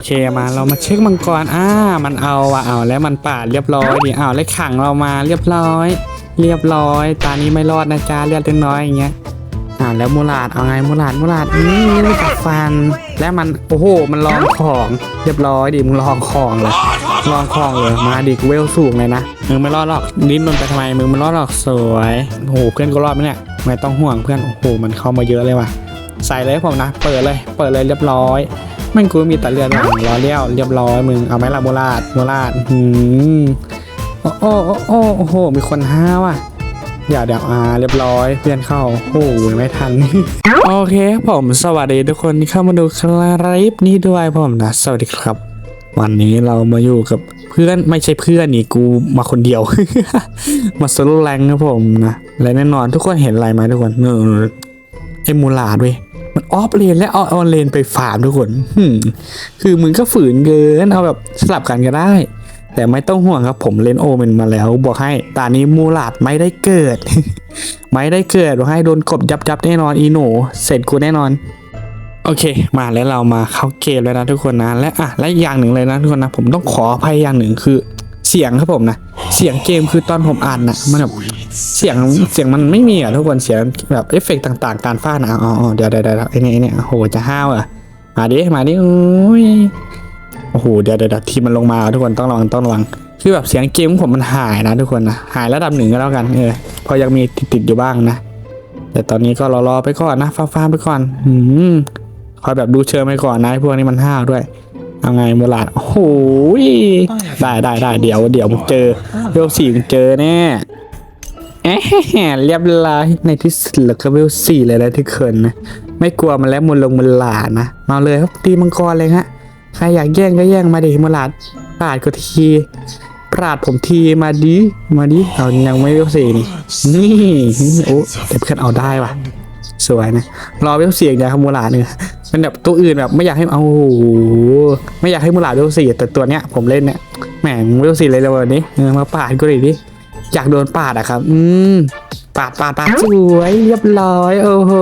โอเคมาเรามาเช็คมังกรอ่ามันเอาอะเอาแล้วมันปาดเรียบร้อยดิอ้าแล้วขังเรามาเรียบร้อย เรียบร้อย ตานี้ไม่รอดนะจ๊ะเลือดเล็กน้อยอย่างเงี้ยอ่าแล้วมูลาดเอาไงมูลาดมูลาดนี่ไม่กัดฟัน แล้วมันโอ้โหมันลองของเรียบร้อยดิมึงลองของเลยลองของเลยมาดิกเวลสูงเลยนะมึงไม่รอดหรอกดิ้นมันไปทำไมมึงไม่รอดหรอกสวยโอ้โหเพื่อนก็รอดไหมเนี่ยไม่ต้องห่วงเพื่อนโอ้โหมันเข้ามาเยอะเลยว่ะใส่เลยผมนะ เปิดเลย เปิดเลยเรียบร้อย มันกูมีแต่เรือนหลังรอเลี้ยวเรียบร้อยมึงเอาไหมล่ะโมลาดโมลาดหืมโอ้โอ้โอ้โอ้โหมีคนห้าว่ะอย่าเดี๋ยวอ่าเรียบร้อยเพื่อนเข้าโอ้โหไม่ทัน โอเคผมสวัสดีทุกคนที่เข้ามาดูคลิปนี้ด้วยผมนะ สวัสดีครับ วันนี้เรามาอยู่กับเพื่อนไม่ใช่เพื่อนนี่กูมาคนเดียว มาโซโล่แรงครับผมนะและแน่นอนทุกคนเห็นอะไรไหมทุกคนเนอไอ้มูลาดเว้ย มันออฟเลนและเอาเอาเลนไปฟาร์มทุกคนหึ่มคือมึงก็ฝืนเกินเอาแบบสลับกันก็ได้ แต่ไม่ต้องห่วงครับผมเลนโอเมนมาแล้ว บอกให้ตานี้มูลาดไม่ได้เกิด ไม่ได้เกิดบอกให้โดนกบยับยับแน่นอนอีโนเสร็จกูแน่นอนโอเค มาแล้วเรามาเข้าเกมแล้วนะทุกคนนะ และอะและอีกอย่างหนึ่งเลยนะทุกคนนะ ผมต้องขออภัยอย่างหนึ่งคือ เสียงครับผมนะ เสียงเกมคือตอนผมอ่านนะมันแบบเสียงเสียงมันไม่มีอะทุกคนเสียงแบบเอฟเฟกต์ต่างๆ การฟาดนะอ๋อเดี๋ยวเดี๋ยวเดี๋ยวไอ้นี่ไอ้นี่โอ้โหจะห้าวอะมาดิมาดิโอ้ยโอ้โหเดี๋ยวเดี๋ยวทีมันลงมาทุกคนต้องระวังต้องระวังคือแบบเสียงเกมของผมมันหายนะทุกคนนะหายระดับหนึ่งก็แล้วกันเออพอยังมีติดติดๆอยู่บ้างนะแต่ตอนนี้ก็รอรอๆไปก่อนนะฟ้าฟ้าๆไปก่อนอืมคอยแบบดูเชิงไปก่อนนะพวกนี้มันห้าวด้วย เอาไงโบราณโอ้โหยได้ได้ได้เดี๋ยวเดี๋ยวมึงเจอเวลสี่มึงเจอแน่แอะเรียบร้อยในที่สุดแล้วก็เวลสี่เลยนะทุกคนนะไม่กลัวมันแล้วมุนลงมุนหลาดนะมาเลยครับตีมังกรเลยฮะใครอยากแย่งก็แย่งมาดิมนหลาดปาดก็ทีปราดผมทีมาดิมาดิเอายังไม่เวลสี่นี่นี่โอ้แต่เพื่อนเอาได้ว่ะ สวยนะรอเวลสียงอย่างครับมูลาดเนี่ย เป็นแบบตัวอื่นแบบไม่อยากให้เอาโอ้โหไม่อยากให้มูลาดเวลสี่แต่ตัวเนี้ยผมเล่นเนี่ยแหมงเวลสี่เลยเลยวันนี้เออมาปาดก็เลยดิอยากโดนปาดอะครับ อืมปาดปาดปาดสวยเรียบร้อย โอ้โห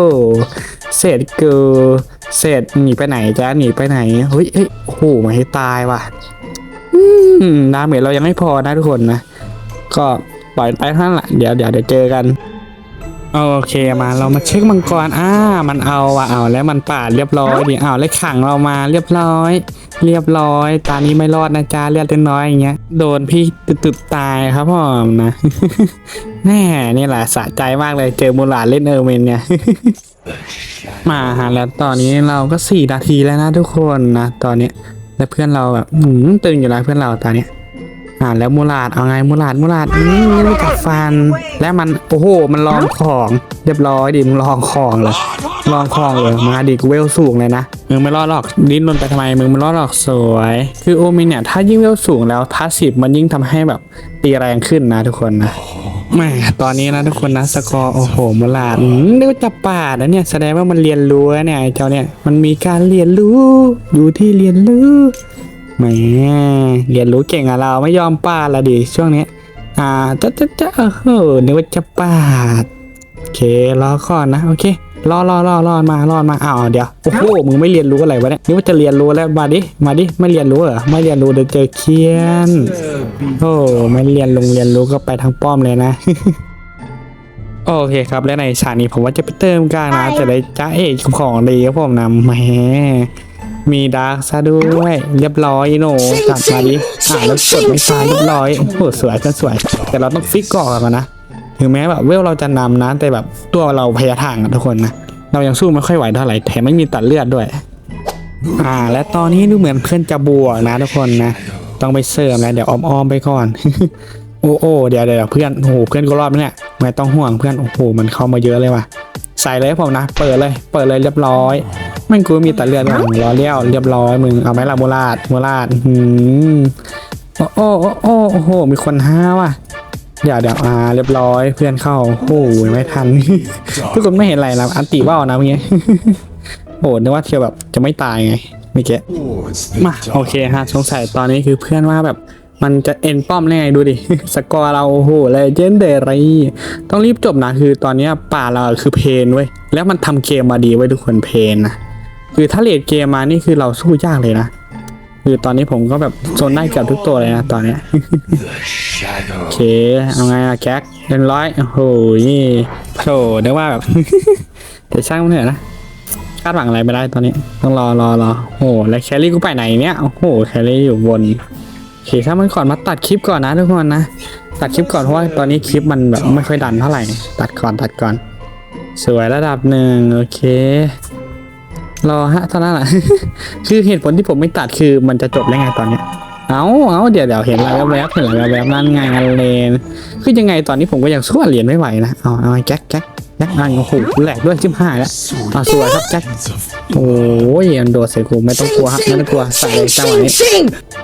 เสร็จเกิเสร็จหนีไปไหนจ้าหนีไปไหนเฮ้ยเฮ้ยโอ้โหมาให้ตายว่ะอืมดาเมจเรายังไม่พอนะทุกคนนะก็ปล่อยไปท่านละเดี๋ยวเดี๋ยวเดี๋ยวเจอกัน โอเคมาเรามาเช็คมังกรอ่ามันเอาอะเอาแล้วมันปาดเรียบร้อยดิอ้าแล้วขังเรามาเรียบร้อย เรียบร้อย ตานี้ไม่รอดนะจ๊ะเลือดเล็กน้อยอย่างเงี้ยโดนพี่ตึบๆตายครับผมนะแน่นี่แหละสะใจมากเลยเจอมูลาเล่นเออร์เมนเนี่ยมาฮะแล้วตอนนี้เราก็สี่นาทีแล้วนะทุกคนนะตอนเนี้ยแล้วเพื่อนเราแบบหืมตึงอยู่แล้วเพื่อนเราตอนเนี้ย อ่าแล้วมูลาดเอาไงมูลาดมูลาดนี่ไม่กัดฟัน แล้วมันโอ้โหมันลองของเรียบร้อยดิมึงลองของเลยลองของเลยมาดิกเวลสูงเลยนะมึงไม่รอดหรอกดิ้นรนไปทำไมมึงไม่รอดหรอกสวย คือโอมินเนี่ยถ้ายิ่งเวลสูงแล้วทัสสิบมันยิ่งทำให้แบบตีแรงขึ้นนะทุกคนนะแม่ตอนนี้นะทุกคนนะสกอร์โอ้โหมูลาดอืมเรียกว่าจะปาดนะเนี่ยแสดงว่ามันเรียนรู้เนี่ยไอ้เจ้าเนี่ยมันมีการเรียนรู้อยู่ที่เรียนรู้ แหมเรียนรู้เก่งอะเราไม่ยอมป้าดละดิช่วงนี้ อ่าจะจะจะเออเฮ้อนึกว่าจะปาดโอเครอก่อนนะโอเครอรอรอรอมารอมาอ้าวเดี๋ยวโอ้โหมึงไม่เรียนรู้อะไรวะเนี่ยนึกว่าจะเรียนรู้แล้วมาดิมาดิไม่เรียนรู้เหรอไม่เรียนรู้เดี๋ยวเจอเคียนโอ้ไม่เรียนลงเรียนรู้ก็ไปทางป้อมเลยนะโอเคครับและในฉากนี้ผมว่าจะไปเติมการนะจะได้จ้าเอกของดีครับผมนะแหม มีดาร์กซะด้วยเรียบร้อยโหนกลับมาดิอ่าแล้วกดไม่ตายเรียบร้อยโอ้โหสวยก็สวย แต่เราต้องฟิกก่อนกันนะถึงแม้แบบเวลเราจะนำนะแต่แบบตัวเราพยาทางอะทุกคนนะเรายังสู้ไม่ค่อยไหวเท่าไหร่แถมไม่มีตัดเลือดด้วย อ่า และตอนนี้ดูเหมือนเพื่อนจะบวกนะทุกคนนะต้องไปเสริมแล้วเดี๋ยวอ้อมๆไปก่อนโอ้โอ้เดี๋ยวเดี๋ยวเพื่อนโอ้โหเพื่อนก็รอดไหมเนี่ยไม่ต้องห่วงเพื่อนโอ้โหมันเข้ามาเยอะเลยว่ะ ใส่เลยผมนะ เปิดเลย เปิดเลยเรียบร้อยแมันกูมีแต่เลือดมึงรอเลี้ยวเรียบร้อยมึงเอาไหมล่ะโมลาดโมลาดหืมโอ้โอ้โอ้โอ้โอ้โหมีคนห้าว่ะเดี๋ยวเดี๋ยวอ่าเรียบร้อยเพื่อนเข้าโอ้โหไม่ทัน ทุกคนไม่เห็นอะไรนะอันติว่าวนะเมื่อกี้โอ้นึกว่าเทียวแบบจะไม่ตายไงเมื่อกี้มาโอเคฮะสงสัยตอนนี้คือเพื่อนว่าแบบ มันจะเอ็นป้อมได้ไงดูดิ สกอร์เราโอ้โหเลเจนเดรีต้องรีบจบนะคือตอนนี้ป่าเราคือเพนเว้ยแล้วมันทำเกมมาดีไว้ทุกคนเพนนะคือถ้าเลดเกมมานี่คือเราสู้ยากเลยนะ คือตอนนี้ผมก็แบบโซนได้เกือบทุกตัวเลยนะตอนนี้โอเคเอาไงอะแก๊กเรียบร้อยโอ้โหนี่โผล่ได้ว่าแบบแต่ช่างมันเถอะนะคาดหวังอะไรไม่ได้ตอนนี้ ต้องรอรอรอโอ้โหแล้วแคลรี่กูไปไหนเนี่ยโอ้โหแคลรี่อยู่บน เคถ้ามันก่อนมาตัดคลิปก่อนนะทุกคนนะ ตัดคลิปก่อนเพราะว่าตอนนี้คลิปมันแบบไม่ค่อยดันเท่าไหร่ ตัดก่อนตัดก่อน สวยระดับหนึ่งโอเค รอฮะเท่านั้นแหละคือเหตุผลที่ผมไม่ตัดคือมันจะจบแล้วไงตอนเนี้ย เอาเอาเดี๋ยวเดี๋ยวเห็นอะไรแวบๆเห็นอะไรแวบๆนั่นไงอันเลนคือยังไงตอนนี้ผมก็ยังสู้เหรียญไม่ไหวนะเอาเอาแจ็คแจ็คแจ็คอะโอ้โหแหลกด้วยชิบหายแล้วเอาสวยครับแจ็คโอ้ยมันโดดใส่กูไม่ต้องกลัวครับไม่ต้องกลัวใส่เลยจังหวะนี้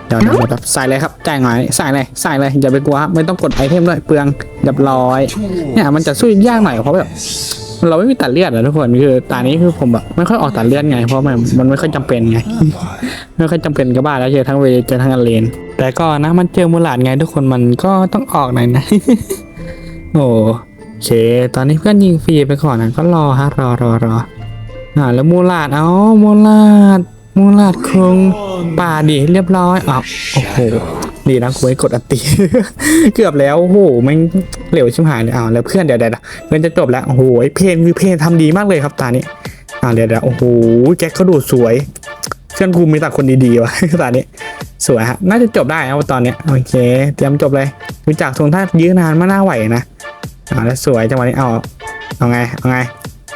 เดี๋ยวเดี๋ยวครับใส่เลยครับจ่ายหน่อยใส่เลยใส่เลยอย่าไปกลัวครับไม่ต้องกดไอเทมด้วยเปลืองเรียบร้อยเนี่ยมันจะสู้ยากหน่อยเพราะแบบ เราไม่มีตัดเลือดอะทุกคนคือตานี้คือผมแบบไม่ค่อยออกตัดเลือดไงเพราะมันมันไม่ค่อยจำเป็นไง ไม่ค่อยจำเป็นก็บ้าแล้วเจอทั้งเวเจอทั้งอันเลน แต่ก็นะมันเจอมูลาดไงทุกคนมันก็ต้องออกหน่อยนะ โอ้โอเค ตอนนี้เพื่อนยิงฟรีไปก่อนนะก็รอฮะรอรอรออ่าแล้วมูลาดเอามูลาดมูลาดคงป่าดิเรียบร้อยอ้าวโอ้โห ดีนะกูไม่กดอัตติเกือบแล้วโอ้โหแมันเหลวชิบหายเลยอ้าวแล้วเพื่อนเดี๋ยวเดี๋ยวเพื่อนจะจบแล้วโอ้โหเพนคือเพนทำดีมากเลยครับตานี้อ่าเดี๋ยวเดี๋ยวโอ้โหแจ็คเขาดูสวยเพื่อนกูมีแต่คนดีๆวะตอนนี้ สวยฮะน่าจะจบได้นะตอนเนี้ยโอเคเตรียมจบเลยดูจากทรงท่ายื้อนานไม่น่าไหวนะอ่าแล้วสวยจังหวะนี้เอาเอาไงเอาไง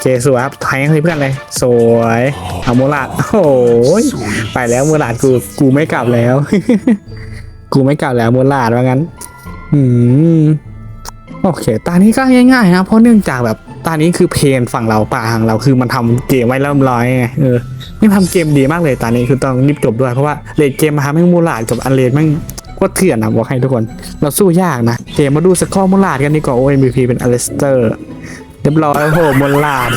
เคสวยครับไทยให้เพื่อนเลย สวยเอาโมลาดโอ้ยไปแล้วโมลาดกูกูไม่กลับแล้ว กูไม่กลับแล้วโมลาดว่างั้น อืมโอเค ตานี้ก็ง่ายๆนะ เพราะเนื่องจากแบบตานี้คือเพนฝั่งเราป่าฝั่งเราคือมันทำเกมไว้เริ่มร้อยไงเออนี่ทำเกมดีมากเลยตอนนี้คือต้องรีบจบด้วยเพราะว่าเลดเกมมาทำให้มูลาดกับอันเลนแม่งโคตรเถื่อนนะบอกให้ทุกคน เราสู้ยากนะเกมมาดูสกอร์มูลาดกันดีกว่าโอ้ MVP เป็นอเลสเตอร์เรียบร้อยโอ้โหมูลาด